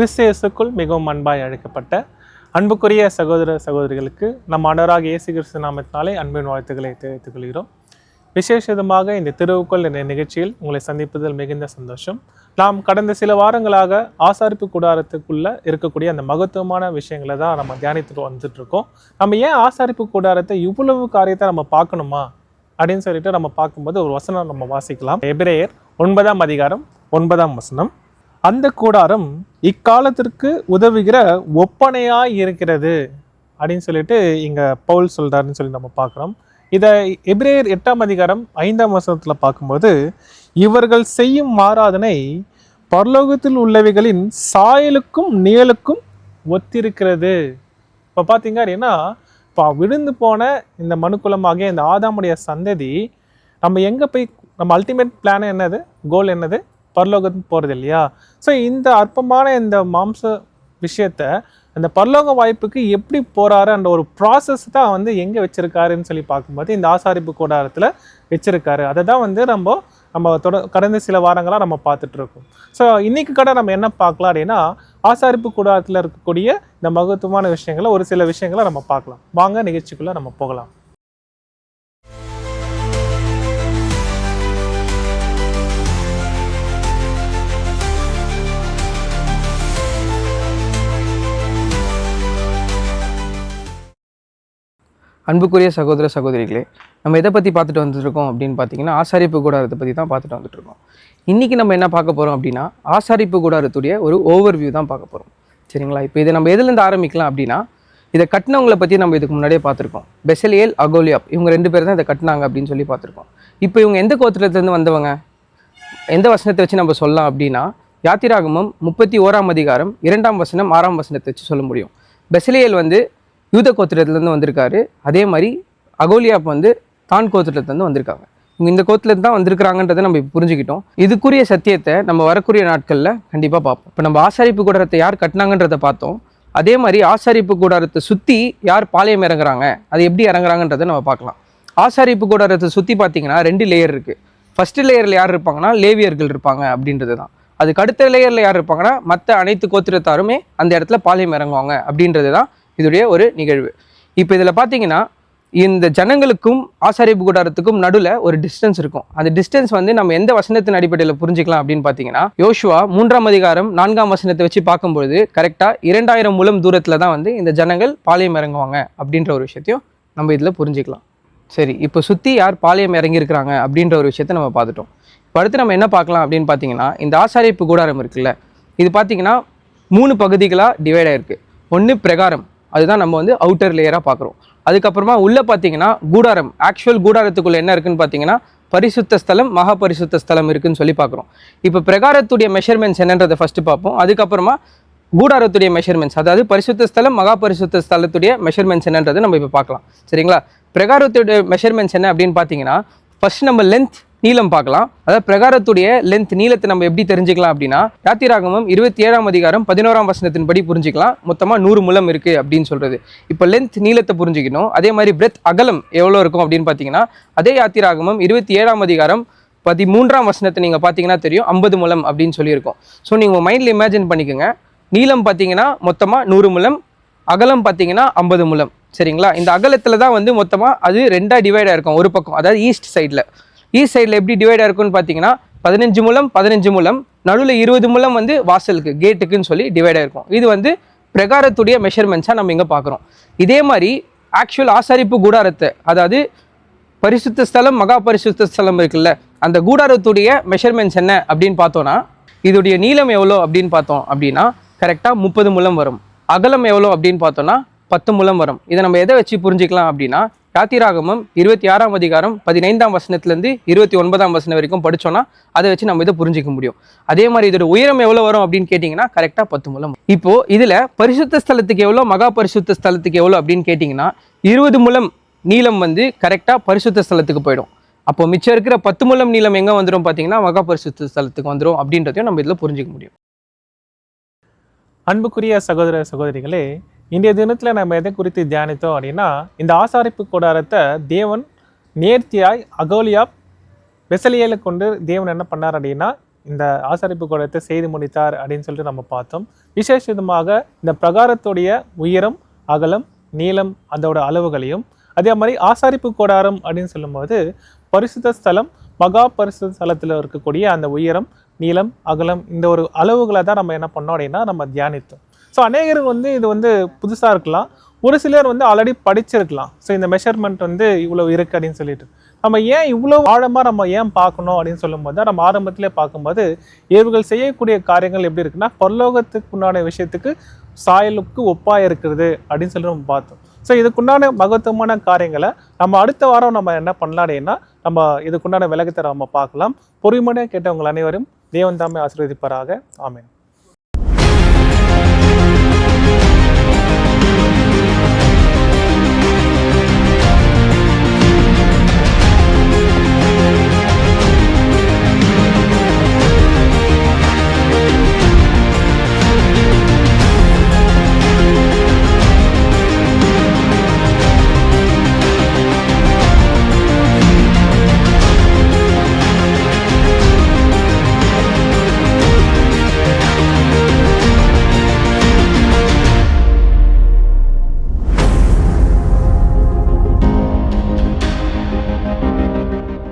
கிறிஸ்தேசுக்குள் மிகவும் அன்பாய் அழைக்கப்பட்ட அன்புக்குரிய சகோதர சகோதரிகளுக்கு நம் அனராக இயேசு கிறிஸ்து நாமத்தினாலே அன்பின் வாழ்த்துக்களை தெரிவித்துக் கொள்கிறோம். விசேஷமாக இந்த திருவுக்குள் என்ற நிகழ்ச்சியில் உங்களை சந்திப்பதில் மிகுந்த சந்தோஷம். நாம் கடந்த சில வாரங்களாக ஆசாரிப்பு கூடாரத்துக்குள்ள இருக்கக்கூடிய அந்த மகத்துவமான விஷயங்களை தான் நம்ம தியானித்துட்டு வந்துட்டு இருக்கோம் நம்ம ஏன் ஆசாரிப்பு கூடாரத்தை இவ்வளவு காரியத்தை நம்ம பார்க்கணுமா? அப்படின்னு சொல்லிட்டு நம்ம பார்க்கும்போது ஒரு வசனம் நம்ம வாசிக்கலாம். எபிரேயர் ஒன்பதாம் அதிகாரம் ஒன்பதாம் வசனம். அந்த கூடாரம் இக்காலத்திற்கு உதவுகிற ஒப்பனையாய் இருக்கிறது அப்படின்னு சொல்லிட்டு இங்க பவுல் சொல்றாருன்னு சொல்லி நம்ம பார்க்குறோம். இதை எபிரேயர் எட்டாம் அதிகாரம் ஐந்தாம் வசனத்தில் பார்க்கும்போது இவர்கள் செய்யும் மாறாதனை பரலோகத்தில் உள்ளவைகளின் சாயலுக்கும் நிழலுக்கும் ஒத்திருக்கிறது. இப்போ பார்த்தீங்க அப்படின்னா இப்போ விழுந்து போன இந்த மனுக்குலமாகிய இந்த ஆதாமுடைய சந்ததி நம்ம எங்கே போய் நம்ம அல்டிமேட் பிளான் என்னது? கோல் என்னது? பரலோகத்துக்கு போகிறது இல்லையா? ஸோ இந்த அற்பமான இந்த மாம்ச விஷயத்த அந்த பரலோக வாய்ப்புக்கு எப்படி போகிறாரு அந்த ஒரு ப்ராசஸ் தான் வந்து எங்கே வச்சுருக்காருன்னு சொல்லி பார்க்கும்போது இந்த ஆசாரிப்பு கூடாரத்தில் வச்சுருக்காரு. அதை தான் வந்து நம்ம நம்ம தொட கடந்த சில வாரங்களாக நம்ம பார்த்துட்ருக்கோம். ஸோ இன்றைக்கு கடை நம்ம என்ன பார்க்கலாம் அப்படின்னா ஆசாரிப்பு கூடாரத்தில் இருக்கக்கூடிய இந்த மகத்துவமான விஷயங்களை ஒரு சில விஷயங்களை நம்ம பார்க்கலாம். வாங்க நிகழ்ச்சிக்குள்ளே நம்ம போகலாம். அன்புக்குரிய சகோதர சகோதரிகளே நம்ம எதை பற்றி பார்த்துட்டு வந்துருக்கோம் அப்படின்னு பார்த்தீங்கன்னா ஆசாரிப்பு கூடாரத்தை பற்றி தான் பார்த்துட்டு வந்துட்டு இருக்கோம் இன்றைக்கி நம்ம என்ன பார்க்க போகிறோம் அப்படின்னா ஆசாரிப்பு கூடாரத்துடைய ஒரு ஓவர் வியூ தான் பார்க்க போகிறோம் சரிங்களா? இப்போ இதை நம்ம எதுலேருந்து ஆரம்பிக்கலாம் அப்படின்னா இதை கட்டினவங்களை பற்றி நம்ம இதுக்கு முன்னாடியே பார்த்துருக்கோம். பெசலியல் அகோலியாப் இவங்க ரெண்டு பேர் தான் இதை கட்டினாங்க அப்படின்னு சொல்லி பார்த்துருக்கோம். இப்போ இவங்க எந்த கோத்திரத்துலேருந்து வந்தவங்க? எந்த வசனத்தை வச்சு நம்ம சொல்லலாம் அப்படின்னா யாத்திராகமம் முப்பத்தி ஓராம் அதிகாரம் இரண்டாம் வசனம் ஆறாம் வசனத்தை வச்சு சொல்ல முடியும். பெசலியல் வந்து யூத கோத்திரத்துலேருந்து வந்திருக்காரு. அதே மாதிரி அகோலியாப் வந்து தான் கோத்திரத்துலேருந்து வந்திருக்காங்க. இவங்க இந்த கோத்திலேருந்து தான் வந்திருக்கிறாங்கன்றதை நம்ம இப்போ புரிஞ்சுக்கிட்டோம். இதுக்குரிய சத்தியத்தை நம்ம வரக்கூடிய நாட்களில் கண்டிப்பாக பார்ப்போம். இப்போ நம்ம ஆசாரிப்பு கூடாரத்தை யார் கட்டினாங்கன்றதை பார்த்தோம். அதே மாதிரி ஆசாரிப்பு கூடாரத்தை சுற்றி யார் பாளையம் இறங்குறாங்க? அது எப்படி இறங்குறாங்கன்றதை நம்ம பார்க்கலாம். ஆசாரிப்பு கூடாரத்தை சுற்றி பார்த்தீங்கன்னா ரெண்டு லேயர் இருக்குது ஃபஸ்ட்டு லேயரில் யார் இருப்பாங்கன்னா லேவியர்கள் இருப்பாங்க அப்படின்றது தான். அதுக்கு அடுத்த லேயரில் யார் இருப்பாங்கன்னா மற்ற அனைத்து கோத்திரத்தாருமே அந்த இடத்துல பாளையம் இறங்குவாங்க அப்படின்றது தான் இதுடைய ஒரு நிகழ்வு. இப்போ இதில் பார்த்தீங்கன்னா இந்த ஜனங்களுக்கும் ஆசாரிப்பு கூடாரத்துக்கும் நடுவில் ஒரு டிஸ்டன்ஸ் இருக்கும். அந்த டிஸ்டன்ஸ் வந்து நம்ம எந்த வசனத்தின் அடிப்படையில் புரிஞ்சுக்கலாம் அப்படின்னு பார்த்தீங்கன்னா யோசுவா மூன்றாம் அதிகாரம் நான்காம் வசனத்தை வச்சு பார்க்கும்பொழுது கரெக்டாக இரண்டாயிரம் மூலம் தூரத்தில் தான் வந்து இந்த ஜனங்கள் பாளையம் இறங்குவாங்க அப்படின்ற ஒரு விஷயத்தையும் நம்ம இதில் புரிஞ்சுக்கலாம். சரி இப்போ சுற்றி யார் பாளையம் இறங்கியிருக்கிறாங்க அப்படின்ற ஒரு விஷயத்தை நம்ம பார்த்துட்டோம். இப்போ அடுத்து நம்ம என்ன பார்க்கலாம் அப்படின்னு பார்த்தீங்கன்னா இந்த ஆசாரிப்பு கூடாரம் இருக்குல்ல இது பார்த்தீங்கன்னா மூணு பகுதிகளாக டிவைட் ஆகிருக்கு ஒன்று பிரகாரம் அதுதான் நம்ம வந்து அவுட்டர் லேயராக பார்க்குறோம். அதுக்கப்புறமா உள்ளே பார்த்தீங்கன்னா கூடாரம் ஆக்சுவல் கூடாரத்துக்குள்ளே என்ன இருக்குன்னு பார்த்தீங்கன்னா பரிசுத்த ஸ்தலம் மகா பரிசுத்த ஸ்தலம் இருக்குன்னு சொல்லி பார்க்குறோம். இப்போ பிரகாரத்துடைய மெஷர்மெண்ட்ஸ் என்னன்றதை ஃபஸ்ட்டு பார்ப்போம். அதுக்கப்புறமா கூடாரத்துடைய மெஷர்மெண்ட்ஸ் அதாவது பரிசுத்த ஸ்தலம் மகா பரிசுத்த ஸ்தலத்துடைய மெஷர்மெண்ட்ஸ் என்னன்றதை நம்ம இப்போ பார்க்கலாம். சரிங்களா? பிரகாரத்துடைய மெஷர்மெண்ட்ஸ் என்ன அப்படின்னு பார்த்தீங்கன்னா ஃபர்ஸ்ட் நம்ம லென்த் நீளம் பார்க்கலாம். அதாவது பிரகாரத்துடைய லென்த் நீளத்தை நம்ம எப்படி தெரிஞ்சுக்கலாம் அப்படின்னா யாத்திராகமம் இருபத்தி ஏழாம் அதிகாரம் பதினோராம் வசனத்தின் படி புரிஞ்சுக்கலாம். மொத்தமாக நூறு முலம் இருக்குது அப்படின்னு சொல்கிறது இப்போ லென்த் நீளத்தை புரிஞ்சுக்கணும். அதே மாதிரி பிரெத் அகலம் எவ்வளோ இருக்கும் அப்படின்னு பார்த்தீங்கன்னா அதே யாத்திராகமம் இருபத்தி ஏழாம் அதிகாரம் பதிமூன்றாம் வசனத்தை நீங்கள் பார்த்தீங்கன்னா தெரியும். ஐம்பது முலம் அப்படின்னு சொல்லியிருக்கோம். ஸோ நீங்கள் உங்கள் மைண்டில் இமேஜின் பண்ணிக்கோங்க. நீளம் பார்த்தீங்கன்னா மொத்தமாக நூறு முலம் அகலம் பார்த்தீங்கன்னா ஐம்பது முலம் சரிங்களா? இந்த அகலத்தில் தான் வந்து மொத்தமாக அது ரெண்டாக டிவைடாக இருக்கும். ஒரு பக்கம். அதாவது ஈஸ்ட் சைடில் E ஈஸ்ட் சைடில் எப்படி டிவைடாக இருக்கும்னு பார்த்தீங்கன்னா பதினஞ்சு முலம் பதினஞ்சு முலம் நடுவில் இருபது முலம் வந்து வாசலுக்கு கேட்டுக்குன்னு சொல்லி டிவைடாக இருக்கும். இது வந்து பிரகாரத்துடைய மெஷர்மெண்ட்ஸாக நம்ம இங்கே பார்க்குறோம் இதே மாதிரி ஆக்சுவல் ஆசாரிப்பு கூடாரத்தை அதாவது பரிசுத்த ஸ்தலம் மகா பரிசுத்த ஸ்தலம் இருக்குல்ல அந்த கூடாரத்துடைய மெஷர்மெண்ட்ஸ் என்ன அப்படின்னு பார்த்தோன்னா இதோடைய நீளம் எவ்வளோ அப்படின்னு பார்த்தோம் அப்படின்னா கரெக்டாக முப்பது முலம் வரும். அகலம் எவ்வளோ அப்படின்னு பார்த்தோன்னா பத்து முலம் வரும். இதை நம்ம எதை வச்சு புரிஞ்சிக்கலாம் அப்படின்னா யாத்திராகமம் இருபத்தி ஆறாம் அதிகாரம் பதினைந்தாம் வசனத்துலேருந்து இருபத்தி ஒன்பதாம் வசனம் வரைக்கும் படித்தோன்னா அதை வச்சு நம்ம இதை புரிஞ்சிக்க முடியும். அதே மாதிரி இதோட உயரம் எவ்வளோ வரும் அப்படின்னு கேட்டிங்கன்னா கரெக்டாக பத்து முலம் இப்போது இதில் பரிசுத்த ஸ்தலத்துக்கு எவ்வளோ மகா பரிசுத்த ஸ்தலத்துக்கு எவ்வளோ அப்படின்னு கேட்டிங்கன்னா இருபது முலம் நீளம் வந்து கரெக்டாக பரிசுத்த ஸ்தலத்துக்கு போயிடும். அப்போ மிச்சம் இருக்கிற பத்து முலம் நீளம் எங்கே வந்துடும் பார்த்தீங்கன்னா மகா பரிசுத்த ஸ்தலத்துக்கு வந்துடும் அப்படின்றதையும் நம்ம இதில் புரிஞ்சிக்க முடியும். அன்புக்குரிய சகோதர சகோதரிகளே இன்றைய தினத்தில் நம்ம எதை குறித்து தியானித்தோம் அப்படின்னா இந்த ஆசாரிப்பு கூடாரத்தை தேவன் நேர்த்தியாய் அகோலியா வெசலியலை கொண்டு தேவன் என்ன பண்ணார் அப்படின்னா இந்த ஆசாரிப்பு கூடத்தை செய்து முடித்தார் அப்படின்னு சொல்லிட்டு நம்ம பார்த்தோம். விசேஷமாக இந்த பிரகாரத்துடைய உயரம் அகலம் நீளம் அதோட அளவுகளையும் அதே மாதிரி ஆசாரிப்பு கூடாரம் அப்படின்னு சொல்லும்போது பரிசுத்த ஸ்தலம் மகா பரிசுத்த ஸ்தலத்தில் இருக்கக்கூடிய அந்த உயரம் நீளம் அகலம் இந்த ஒரு அளவுகளை தான் நம்ம என்ன பண்ணோம் அப்படின்னா நம்ம தியானித்தோம். ஸோ அநேகருக்கு வந்து இது வந்து புதுசாக இருக்கலாம். ஒரு சிலர் வந்து ஆல்ரெடி படிச்சிருக்கலாம். ஸோ இந்த மெஷர்மெண்ட் வந்து இவ்வளோ இருக்குது அப்படின்னு சொல்லிட்டு. நம்ம ஏன் இவ்வளோ ஆழமாக நம்ம ஏன் பார்க்கணும் அப்படின்னு சொல்லும்போது தான் நம்ம ஆரம்பத்திலே பார்க்கும்போது இவர்கள் செய்யக்கூடிய காரியங்கள் எப்படி இருக்குன்னா பரலோகத்துக்கு உண்டான விஷயத்துக்கு சாயலுக்கு ஒப்பாக இருக்கிறது அப்படின்னு சொல்லி நம்ம பார்த்தோம். ஸோ இதுக்குண்டான மகத்துவமான காரியங்களை நம்ம அடுத்த வாரம் நம்ம என்ன பண்ணலாம் அப்படின்னா நம்ம இதுக்குண்டான விலகத்தை நம்ம பார்க்கலாம். பொறுமையாக கேட்டவங்கள் அனைவரும் தேவன் தாமே ஆசீர்வதிப்பாராக. ஆமேன்.